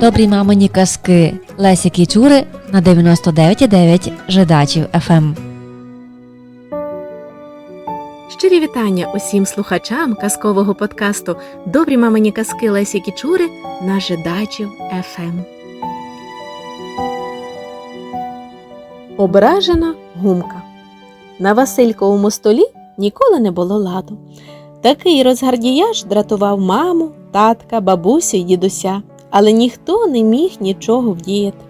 Добрі мамині казки Лесі Кічури на 99,9 Жидачів Ем. ФМ. Щирі вітання усім слухачам казкового подкасту Добрі мамині казки Лесі Кічури на Жидачів ФМ. Ображена гумка. На Васильковому столі ніколи не було ладу. Такий розгардіяж дратував маму, татка, бабусю й дідуся, але ніхто не міг нічого вдіяти.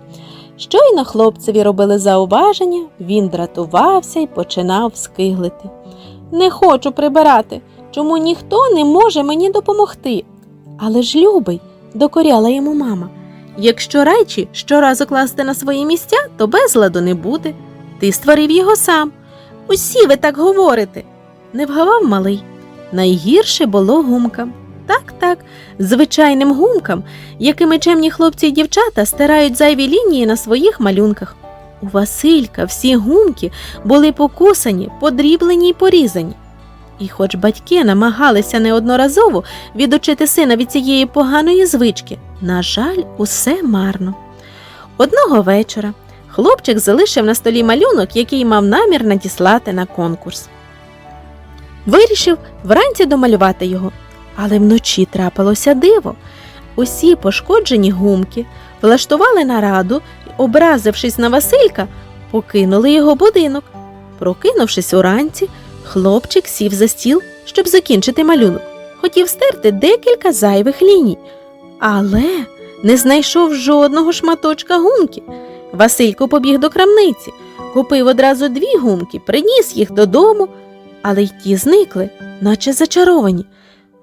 Щойно хлопцеві робили зауваження, він дратувався і починав скиглити. Не хочу прибирати, чому ніхто не може мені допомогти. Але ж любий, докоряла йому мама. Якщо речі щоразу класти на свої місця, то безладу не буде. Ти створив його сам. Усі ви так говорите. Не вгавав малий. Найгірше було гумкам. Так, так, звичайним гумкам, якими чемні хлопці й дівчата стирають зайві лінії на своїх малюнках. У Василька всі гумки були покусані, подріблені й порізані. І хоч батьки намагалися неодноразово відучити сина від цієї поганої звички, на жаль, усе марно. Одного вечора хлопчик залишив на столі малюнок, який мав намір надіслати на конкурс. Вирішив вранці домалювати його, але вночі трапилося диво. Усі пошкоджені гумки влаштували нараду і, образившись на Василька, покинули його будинок. Прокинувшись уранці, хлопчик сів за стіл, щоб закінчити малюнок. Хотів стерти декілька зайвих ліній, але не знайшов жодного шматочка гумки. Василько побіг до крамниці, купив одразу дві гумки, приніс їх додому, але й ті зникли, наче зачаровані.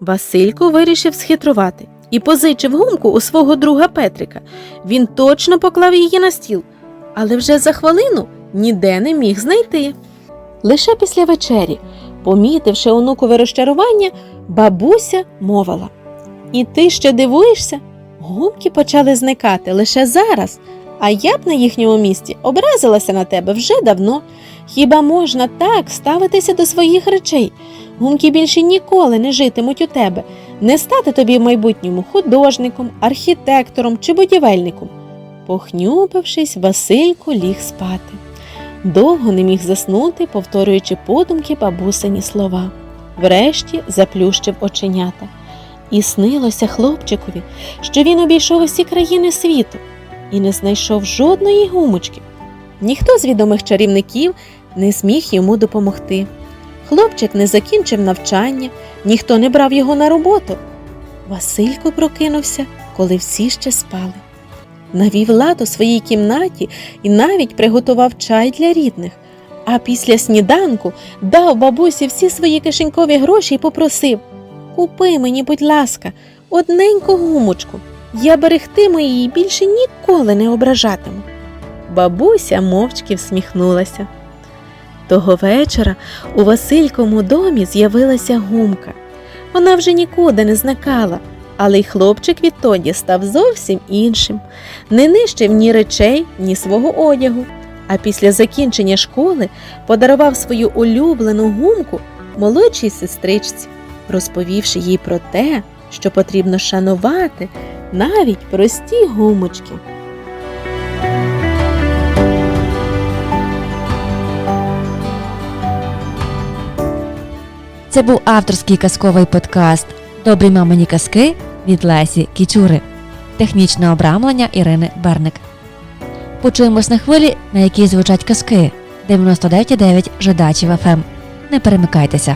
Василько вирішив схитрувати і позичив гумку у свого друга Петрика. Він точно поклав її на стіл, але вже за хвилину ніде не міг знайти. Лише після вечері, помітивши онукове розчарування, бабуся мовила. І ти ще дивуєшся? Гумки почали зникати лише зараз, а я б на їхньому місці образилася на тебе вже давно. Хіба можна так ставитися до своїх речей? Гумки більше ніколи не житимуть у тебе, не стати тобі в майбутньому художником, архітектором чи будівельником. Похнюпившись, Василько ліг спати. Довго не міг заснути, повторюючи подумки бабусині слова. Врешті заплющив оченята. І снилося хлопчикові, що він обійшов усі країни світу і не знайшов жодної гумочки. Ніхто з відомих чарівників не зміг йому допомогти. Хлопчик не закінчив навчання, ніхто не брав його на роботу. Василько прокинувся, коли всі ще спали. Навів лад у своїй кімнаті і навіть приготував чай для рідних. А після сніданку дав бабусі всі свої кишенькові гроші і попросив Купи мені, будь ласка, одненьку гумочку. Я берегтиму її більше ніколи не ображатиму. Бабуся мовчки всміхнулася. Того вечора у Васильковому домі з'явилася гумка. Вона вже нікуди не зникала, але й хлопчик відтоді став зовсім іншим, не нищив ні речей, ні свого одягу. А після закінчення школи подарував свою улюблену гумку молодшій сестричці, розповівши їй про те, що потрібно шанувати навіть прості гумочки. Це був авторський казковий подкаст Добрі мамині казки від Лесі Кічури. Технічне обрамлення Ірини Берник. Почуємось на хвилі, на якій звучать казки 99,9 Жидачів ФМ. Не перемикайтеся.